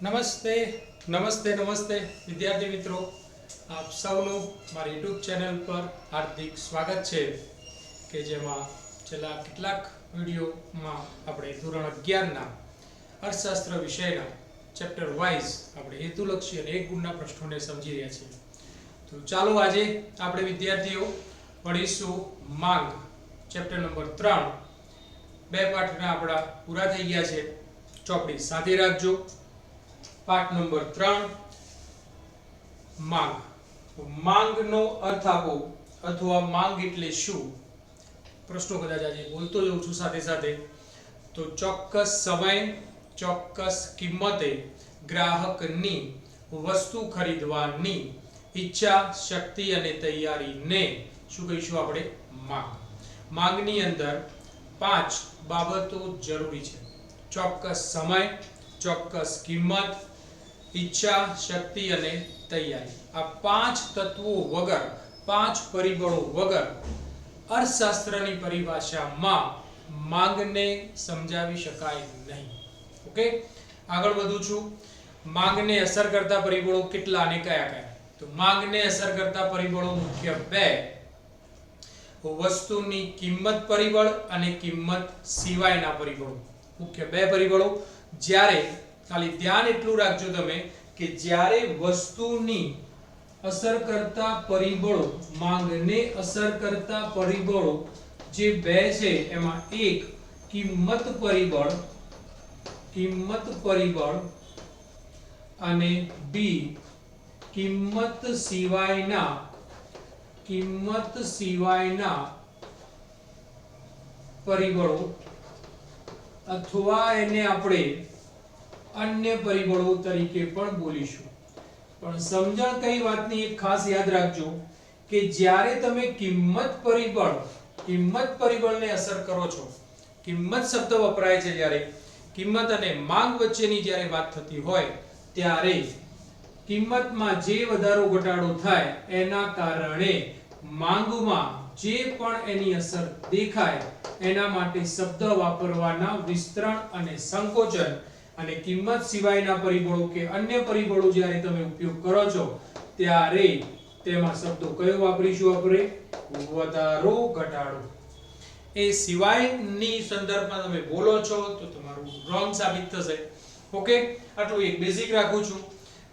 નમસ્તે નમસ્તે નમસ્તે, વિદ્યાર્થી મિત્રો. આપ સૌનું મારી યુટ્યુબ ચેનલ પર હાર્દિક સ્વાગત છે કે જેમાં છેલ્લા કેટલાક વિડીયોમાં આપણે ધોરણ અગિયારના અર્થશાસ્ત્ર વિષયના ચેપ્ટર વાઇઝ આપણે હેતુલક્ષી અને એક ગુણના પ્રશ્નોને સમજી રહ્યા છીએ. તો ચાલો આજે આપણે વિદ્યાર્થીઓ ભણીશું માંગ. ચેપ્ટર નંબર ત્રણ. બે પાઠના આપણા પૂરા થઈ ગયા છે. ચોપડી સાથે રાખજો. પાઠ નંબર ત્રણ, માંગ. માંગનો અર્થ આપો અથવા માંગ એટલે શું? પ્રશ્નો કદાચ આજે બોલતો જઉં છું સાથે સાથે. તો ચોક્કસ સમય, ચોક્કસ કિંમતે ગ્રાહકની વસ્તુ ખરીદવાની ઈચ્છા, શક્તિ અને તૈયારીને શું કહીશું આપણે? માંગ. માંગની અંદર પાંચ બાબતો જરૂરી છે. ચોક્કસ સમય, ચોક્કસ કિંમત ઈચ્છા, શક્તિ અને તૈયારી. આ પાંચ તત્વો વગર, પાંચ પરિબળો વગર અર્થશાસ્ત્રની પરિભાષામાં માંગને સમજાવી શકાય નહીં. ઓકે આગળ વધું છું. માંગને અસર કરતા પરિબળો કેટલા અને કયા કયા? તો માંગને અસર કરતા પરિબળો મુખ્ય બે. વસ્તુની કિંમત પરિબળ અને કિંમત સિવાયના પરિબળો. મુખ્ય બે પરિબળો. જ્યારે ખાલી ધ્યાન એટલું રાખજો તમે કે જ્યારે વસ્તુની અસર કરતા પરિબળો, માંગને અસર કરતા પરિબળો જે બે છે, એમાં એક કિંમત પરિબળ કિંમત પરિબળ અને બી કિંમત સિવાયના કિંમત સિવાયના પરિબળો. અથવા એને આપણે અન્ય પરિબળો તરીકે પણ બોલીશું. પણ સમજણ કઈ વાતની એક ખાસ યાદ રાખજો કે જ્યારે તમે કિંમત પરિબળ, કિંમત પરિબળને અસર કરો છો, કિંમત શબ્દ વપરાય છે જ્યારે, કિંમત અને માંગ વચ્ચેની જ્યારે વાત થતી હોય, ત્યારે કિંમતમાં જે વધારો ઘટાડો થાય, એના કારણે માંગમાં જે પણ એની અસર દેખાય, એના માટે શબ્દ વાપરવાના વિસ્તરણ અને સંકોચન અને કિંમત સિવાયના પરિબળો કે અન્ય પરિબળો જ્યારે તમે ઉપયોગ કરો છો, ત્યારે તેમાં શબ્દો કયો વાપરીશું આપણે? વધારો ઘટાડો. એ સિવાયની સંદર્ભમાં તમે બોલો છો, તો તમારું રોંગ સાબિત થશે. ઓકે આટલું એક બેઝિક રાખું છું.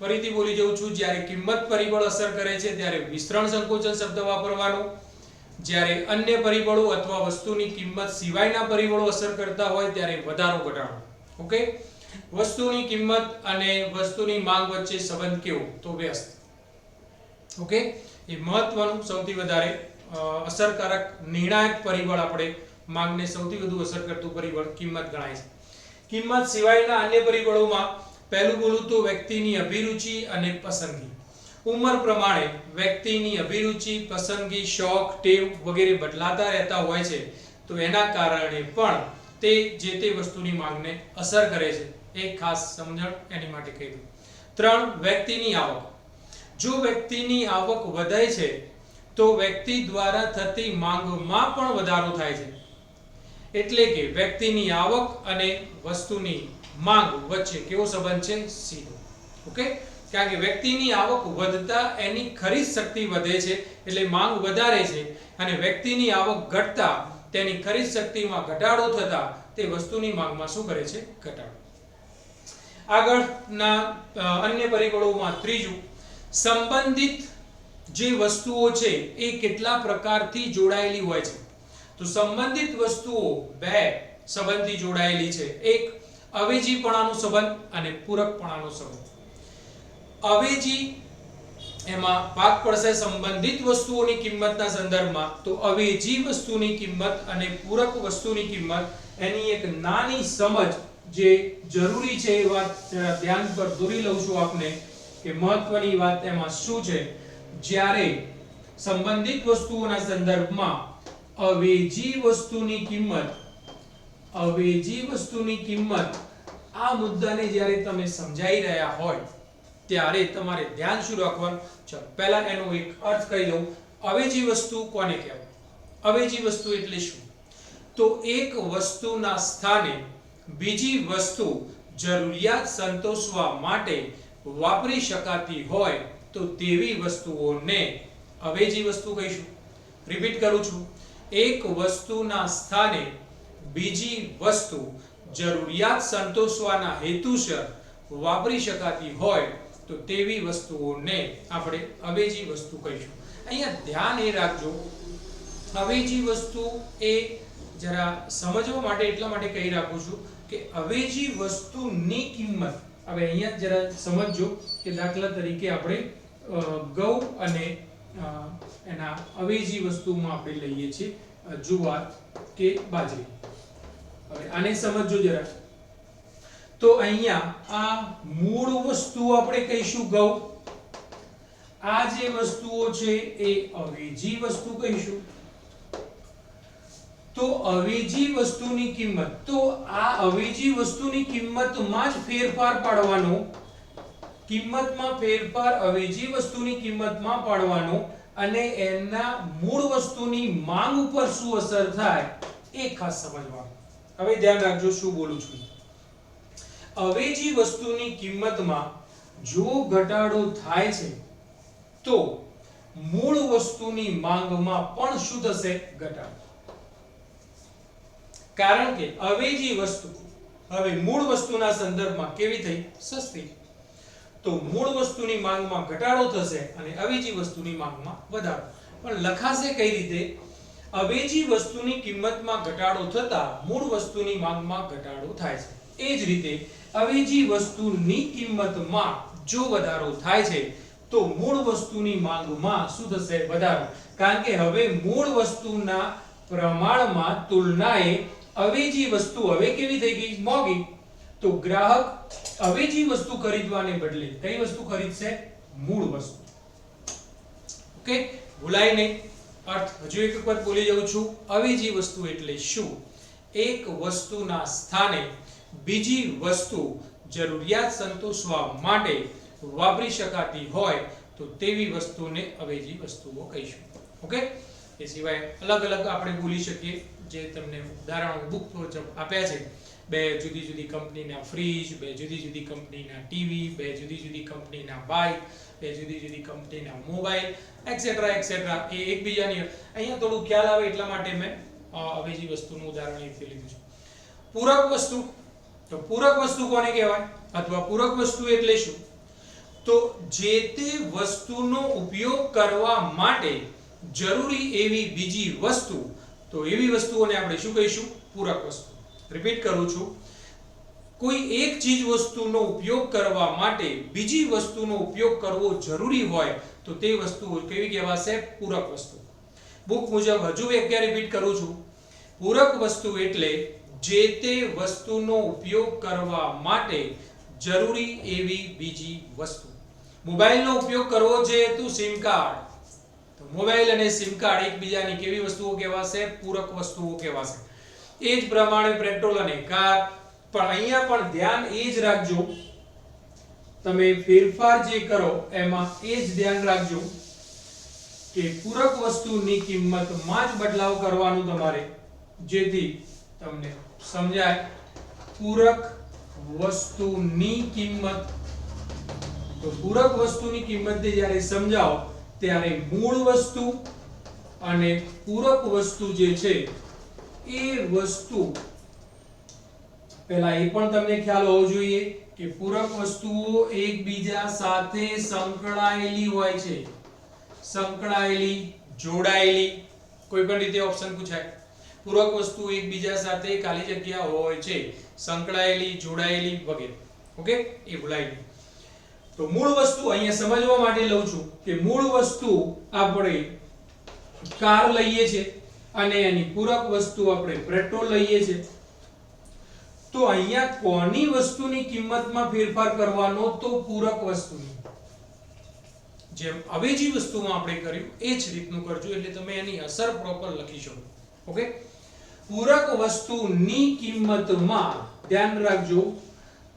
ફરીથી બોલી જઉં છું, જ્યારે કિંમત પરિબળ અસર કરે છે, ત્યારે મિશ્રણ સંકોચન શબ્દ વાપરવાનો. જ્યારે અન્ય પરિબળો અથવા વસ્તુની કિંમત સિવાયના પરિબળો અસર કરતા હોય, ત્યારે વધારો ઘટાડો. ઓકે વસ્તુની કિંમત અને વસ્તુની માંગ વચ્ચે સંબંધ કેવો? તો વ્યસ્ત. ઓકે? એ મહત્વનું સૌથી વધારે અસરકારક, નિર્ણાયક પરિબળ આપણે માંગને સૌથી વધુ અસર કરતું પરિબળ કિંમત ગણાય છે. કિંમત સિવાયના અન્ય પરિબળોમાં પહેલું બોલું તો વ્યક્તિની અભિરુચિ અને પસંદગી. ઉંમર પ્રમાણે વ્યક્તિની અભિરુચિ, પસંદગી, શોખ, ટેવ વગેરે બદલાતા રહેતા હોય છે, તો એના કારણે પણ તે જે તે વસ્તુની માંગને અસર કરે છે. એ ખાસ સમજણ એની માટે કહી દઉં ત્રણ, વ્યક્તિની આવક. જો વ્યક્તિની આવક વધે છે, તો વ્યક્તિ દ્વારા થતી માંગમાં પણ વધારો થાય છે. એટલે કે વ્યક્તિની આવક અને વસ્તુની માંગ વચ્ચે કેવો સંબંધ છે? સીધો. ઓકે? કારણ કે વ્યક્તિની આવક વધતા એની ખરીદ શક્તિ વધે છે, એટલે માંગ વધારે છે, અને વ્યક્તિની આવક ઘટતા તેની ખરીદ શક્તિમાં ઘટાડો થતા તે વસ્તુની માંગમાં શું કરે છે? ઘટાડો. આગળના અન્ય પરિબળોમાં ત્રીજું, સંબંધિત જે વસ્તુઓ છે એ કેટલા પ્રકારથી જોડાયેલી હોય છે? તો સંબંધિત વસ્તુઓ બે સંબંધથી જોડાયેલી છે. એક અવેજીપણાનો સંબંધ અને પૂરકપણાનો સંબંધ. અવેજી એમાં ભાગ પડશે સંબંધિત વસ્તુઓની કિંમતના સંદર્ભમાં. તો અવેજી વસ્તુની કિંમત અને પૂરક વસ્તુની કિંમત એની એક નાની સમજ જે જરૂરી છે એ વાત ધ્યાન પર દોરી લઉં છું આપને કે મહત્વની વાત એમાં શું છે? જ્યારે સંબંધિત વસ્તુઓના સંદર્ભમાં અવેજી વસ્તુની કિંમત, અવેજી વસ્તુની કિંમત આ મુદ્દાને જ્યારે તમે સમજાઈ રહ્યા હોય, ત્યારે તમારે ધ્યાન શું રાખવાનું? ચલો, પહેલા એનો એક અર્થ કહી દઉં અવેજી વસ્તુ કોને કહેવાય? અવેજી વસ્તુ એટલે શું? તો એક વસ્તુના સ્થાને બીજી વસ્તુ જરૂરિયાત સંતોષવા માટે વાપરી શકાતી હોય તો તેવી વસ્તુઓને અવેજી વસ્તુ કહીશું. રિપીટ કરું છું. એક વસ્તુના સ્થાને બીજી વસ્તુ જરૂરિયાત સંતોષવાના હેતુસર વાપરી શકાતી હોય તો તેવી વસ્તુઓને આપણે અવેજી વસ્તુ કહીશું. અહીંયા ધ્યાન એ રાખજો. અવેજી વસ્તુ એ જરા સમજવા માટે એટલા માટે કહી રાખું છું કે અવેજી વસ્તુની કિંમત. હવે અહીંયા જરા સમજજો કે દાખલા તરીકે આપણે ગૌ અને એના અવેજી વસ્તુમાં આપણે લઈએ છીએ જુવાર કે બાજરી. હવે આને સમજજો જરા. તો અહીંયા આ મૂળ વસ્તુ આપણે કહીશું ગૌ. આ જે વસ્તુઓ છે એ અવેજી વસ્તુ કહીશું. તો અવેજી વસ્તુની કિંમત. તો આ અવેજી વસ્તુની કિંમતમાં જ ફેરફાર પાડવાનો, કિંમતમાં ફેરફાર અવેજી વસ્તુની કિંમતમાં પાડવાનો અને એના મૂળ વસ્તુની માંગ ઉપર શું અસર થાય એ ખાસ સમજવાનું. હવે ધ્યાન રાખજો શું બોલું છું. અવેજી વસ્તુની કિંમતમાં જો ઘટાડો થાય છે, તો મૂળ વસ્તુની માંગમાં પણ શું થશે? ઘટાડો. કારણ કે અવેજી વસ્તુ, હવે મૂળ વસ્તુના સંદર્ભમાં કેવી થઈ? સસ્તી તો મૂળ વસ્તુની માંગમાં ઘટાડો થશે અને અવેજી વસ્તુની માંગમાં વધારો. પણ લખાશે કઈ રીતે? અવેજી વસ્તુની કિંમતમાં ઘટાડો થતા મૂળ વસ્તુની માંગમાં ઘટાડો થાય છે. એ જ રીતે અવેજી વસ્તુની કિંમતમાં જો વધારો થાય છે, તો મૂળ વસ્તુની માંગમાં શું થશે? વધારો. કારણ કે હવે મૂળ વસ્તુના પ્રમાણમાં તુલનાએ અવેજી વસ્તુ હવે કેવી થઈ ગઈ? મોંઘી. તો ગ્રાહક અવેજી વસ્તુ ખરીદવાને બદલે કઈ વસ્તુ ખરીદશે? મૂળ વસ્તુ. ઓકે? ભૂલાય નહીં. અર્થ, હજુ એક વખત બોલી જાઉં છું. અવેજી વસ્તુ એટલે શું? એક વસ્તુના સ્થાને બીજી વસ્તુ જરૂરિયાત સંતોષવા માટે વાપરી શકાતી હોય તો તેવી વસ્તુને અવેજી વસ્તુઓ કહીશું. ઓકે? એ સિવાય અલગ અલગ આપણે બોલી શકીએ. જે તમને ઉદાહરણો બુક આપ્યા છે, બે જુદી જુદી કંપનીના ફ્રીજ બે જુદી જુદી કંપનીના ટીવી બે જુદી જુદી કંપનીના બાઇક બે જુદી જુદી કંપનીના મોબાઈલ એક્સેટ્રા એક્સેટ્રા એ એકબીજાની અહીંયા થોડું ખ્યાલ આવે એટલા માટે મેં અવેજી વસ્તુનું ઉદાહરણ એથી લીધું છે. પૂરક વસ્તુ. તો પૂરક વસ્તુ કોને કહેવાય? અથવા પૂરક વસ્તુ એટલે શું? તો જે તે વસ્તુનો ઉપયોગ કરવા માટે જરૂરી એવી બીજી વસ્તુ તો એવી વસ્તુઓને આપણે શું કહીશું? પૂરક વસ્તુ. રિપીટ કરું છું. કોઈ એક ચીજ વસ્તુનો ઉપયોગ કરવા માટે બીજી વસ્તુનો ઉપયોગ કરવો જરૂરી હોય તો તે વસ્તુ કેવી કહેવાશે? પૂરક વસ્તુ. બુક મુજબ હજુ એક રિપીટ કરું છું. પૂરક વસ્તુ એટલે જે તે વસ્તુનો ઉપયોગ કરવા માટે જરૂરી એવી બીજી વસ્તુ. મોબાઈલનો ઉપયોગ કરવો જે તો સિમ કાર્ડ મોબાઈલ અને સિમ કાર્ડ એકબીજાની કેવી વસ્તુઓ કહેવાશે? પૂરક વસ્તુઓ કહેવાશે. એ જ પ્રમાણે પેટ્રોલ અને કાર. પણ અહીંયા પણ ધ્યાન એ જ રાખજો. તમે ફેરફાર જે કરો, એમાં એ જ ધ્યાન રાખજો કે પૂરક વસ્તુની કિંમતમાં જ બદલાવ કરવાનું તમારે. જેથી તમને સમજાય, પૂરક વસ્તુની કિંમત. તો પૂરક વસ્તુની કિંમતને જ્યારે સમજાવો ત્યારે મૂળ વસ્તુ અને પૂરક વસ્તુ જે છે, એ વસ્તુ, પહેલા એ પણ તમને ખ્યાલ હોવો જોઈએ કે પૂરક વસ્તુઓ એકબીજા સાથે સંકળાયેલી હોય છે. સંકળાયેલી, જોડાયેલી, કોઈ પણ રીતે ઓપ્શન પૂછાય. પૂરક વસ્તુ એકબીજા સાથે ખાલી જગ્યા હોય છે. સંકળાયેલી, જોડાયેલી વગેરે. ઓકે એ ભૂલાઈ નહીં. તો મૂળ વસ્તુ અહીંયા સમજવા માટે લઉં છું કે મૂળ વસ્તુ આપણે કાર લઈએ છે અને એની પૂરક વસ્તુ આપણે પેટ્રોલ લઈએ છે. તો અહીંયા કોની વસ્તુની કિંમતમાં ફેરફાર કરવાનો તો પૂરક વસ્તુની? જેમ અવેજી વસ્તુમાં આપણે કર્યું, એ જ રીતનું કરજો એટલે તમે એની અસર પ્રોપર લખી શકો. ઓકે પૂરક વસ્તુની કિંમતમાં ધ્યાન રાખજો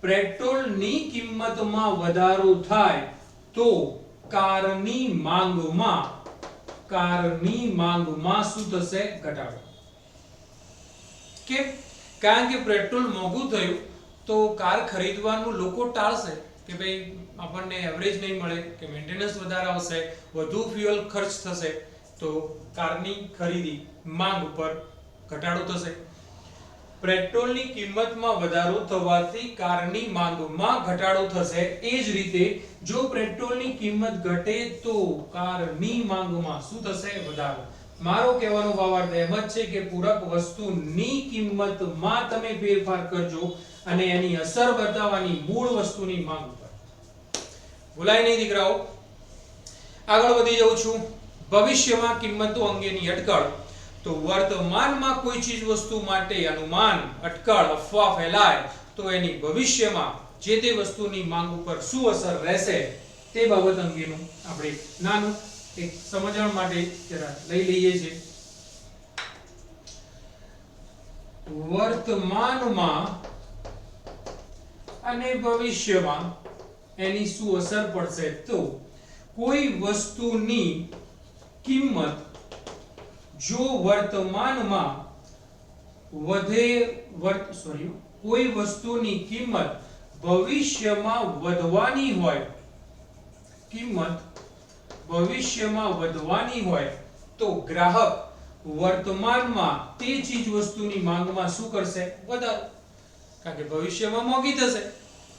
પેટ્રોલની કિંમતમાં વધારો થાય તો કારની માંગમાં કારની માંગમાં શું થશે? ઘટાડો. કેમ? કારણ કે પેટ્રોલ મોંઘું થયું તો કાર ખરીદવાનું લોકો ટાળશે કે ભાઈ આપણને એવરેજ નહીં મળે, કે મેન્ટેનન્સ વધારે આવશે, વધુ ફ્યુઅલ ખર્ચ થશે, તો કારની ખરીદી માંગ ઉપર ઘટાડો થશે. પેટ્રોલની કિંમતમાં વધારો થવાથી કારની માંગમાં ઘટાડો થશે. એ જ રીતે જો પેટ્રોલની કિંમત ઘટે તો કારની માંગમાં શું થશે? વધારો. મારો કહેવાનો ભાવાર્થ એમ જ છે કે પૂરક વસ્તુની કિંમતમાં તમે ફેરફાર કરજો અને એની અસર બતાવવાની મૂળ વસ્તુની માંગ ઉપર ભૂલાય નહીં દીકરાઓ. આગળ વધી જાઉં છું. ભવિષ્યમાં કિંમતો અંગેની અટકળ. તો વર્તમાનમાં કોઈ ચીજ વસ્તુ માટે અનુમાન, અટકળ, અફવા ફેલાય, તો એની ભવિષ્યમાં જે તે વસ્તુની માંગ ઉપર શું અસર રહેશે તે બાબત અંગેનું આપણે નાનું એક સમજણ માટે જરા લઈ લઈએ છીએ. વર્તમાનમાં અને ભવિષ્યમાં એની શું અસર પડશે? તો કોઈ વસ્તુની કિંમત જો વર્તમાનમાં વધે વર્ત સોરી કોઈ વસ્તુની કિંમત ભવિષ્યમાં વધવાની હોય, કિંમત ભવિષ્યમાં વધવાની હોય, તો ગ્રાહક વર્તમાનમાં તે ચીજ વસ્તુની માંગમાં શું કરશે? વધારો. કારણ કે ભવિષ્યમાં મોંઘી થશે.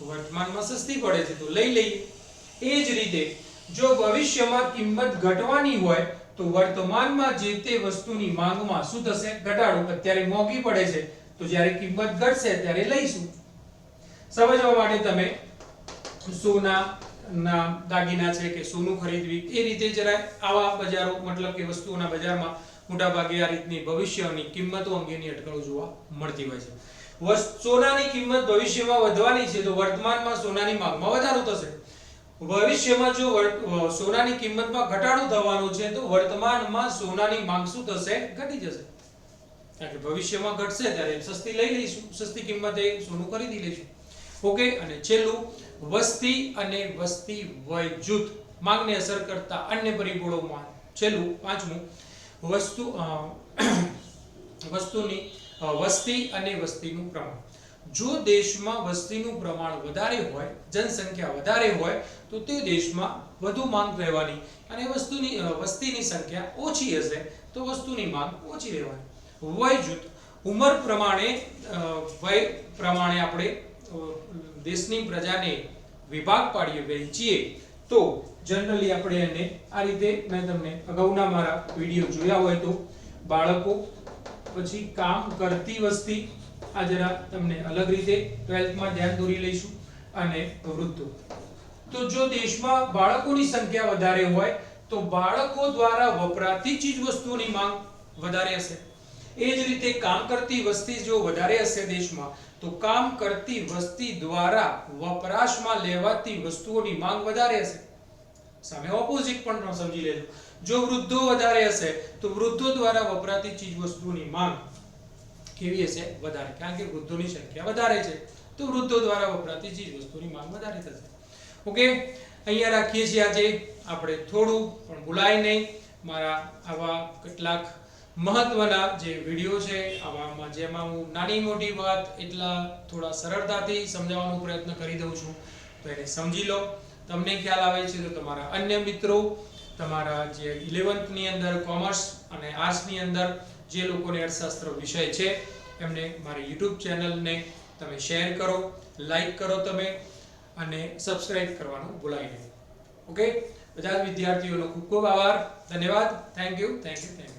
વર્તમાનમાં સસ્તી પડે છે. તો લઈ લઈએ. એ જ રીતે જો ભવિષ્યમાં કિંમત ઘટવાની હોય તો વર્તમાનમાં જે તે વસ્તુની માંગમાં શું થશે? ઘટાડો. અત્યારે મોંઘી પડે છે. તો જ્યારે કિંમત ઘટશે ત્યારે લઈશું. સમજવા માટે તમે સોના ના દાગીના છે કે સોનું ખરીદવી, એ રીતે જરા આવા બજારો, મતલબ કે વસ્તુઓના બજારમાં મોટા ભાગે આ રીતની ભવિષ્યની કિંમતો અંગેની અટકળો જોવા મળતી હોય છે. સોનાની કિંમત ભવિષ્યમાં વધવાની છે, તો વર્તમાનમાં સોનાની માંગમાં વધારો થશે. ભવિષ્યમાં જો સોનાની કિંમતમાં ઘટાડો થવાનો છે, તો વર્તમાનમાં સોનાની માંગ શું થશે, ઘટી જશે. કારણ કે ભવિષ્યમાં ઘટશે ત્યારે સસ્તી લઈ લઈશું, સસ્તી કિંમતે સોનું ખરીદી લઈશું. ઓકે, અને છેલ્લું, વસ્તી અને વસ્તી વય જૂથ માંગને અસર કરતા અન્ય પરિબળોમાં. છેલ્લું, પાંચમું, વસ્તુ વસ્તુની વસ્તી અને વસ્તીનું પ્રમાણ. જો દેશમાં વસ્તીનું પ્રમાણ વધારે હોય, જનસંખ્યા વધારે હોય, તો તે દેશમાં વધુ માંગ રહેવાની અને વસ્તુની વસ્તીની સંખ્યા ઓછી હશે, તો વસ્તુની માંગ ઓછી રહેવાની. વય જૂથ, ઉંમર પ્રમાણે વય પ્રમાણે આપણે દેશની પ્રજાને વિભાગ પાડીએ, વહેંચીએ, તો જનરલી આપણે એને આ રીતે, મેં તમને અગાઉના મારા વીડિયો જોયા હોય તો બાળકો પછી કામ કરતી વસ્તી આ જરા તમને અલગ રીતે 12th માં ધ્યાન દોરી લઈશું અને વૃદ્ધો. તો જો દેશમાં બાળકોની સંખ્યા વધારે હોય, તો બાળકો દ્વારા વપરાતી ચીજ વસ્તુઓની માંગ વધારે હશે. એ જ રીતે કામ કરતી વસ્તી જો વધારે હશે દેશમાં, તો કામ કરતી વસ્તી દ્વારા વપરાશમાં લેવાતી વસ્તુઓની માંગ વધારે હશે. સામે ઓપોઝિટ પણ સમજી લેજો. જો વૃદ્ધો વધારે હશે, તો વૃદ્ધો દ્વારા વપરાતી ચીજ વસ્તુઓની માંગ કેવી હશે? વધારે. કારણ કે વૃદ્ધોની સંખ્યા વધારે છે. તો વૃદ્ધો દ્વારા વપરાતી ચીજ વસ્તુની માંગ વધારે થશે. ઓકે? અહીંયા રાખીએ છીએ આજે આપણે થોડું, પણ ભૂલાય નહીં. મારા આવા કેટલાક મહત્વના જે વીડિયો છે, આવામાં જેમાં હું નાની મોટી વાત એટલા થોડા સરળતાથી સમજાવવાનો પ્રયત્ન કરી દઉં છું. તો એને સમજી લો. તમને ખ્યાલ આવે છે તો તમારા અન્ય મિત્રો, તમારા જે ઇલેવન્થની અંદર કોમર્સ અને આર્ટ્સની અંદર જે લોકોને અર્થશાસ્ત્ર વિષય છે, એમને મારી યુટ્યુબ ચેનલને તમે શેર કરો, લાઈક કરો તમે અને સબસ્ક્રાઇબ કરવાનું ભૂલાય નહીં. ઓકે? બધા વિદ્યાર્થીઓનો ખૂબ ખૂબ આભાર. ધન્યવાદ. Thank you. Thank you. Thank you.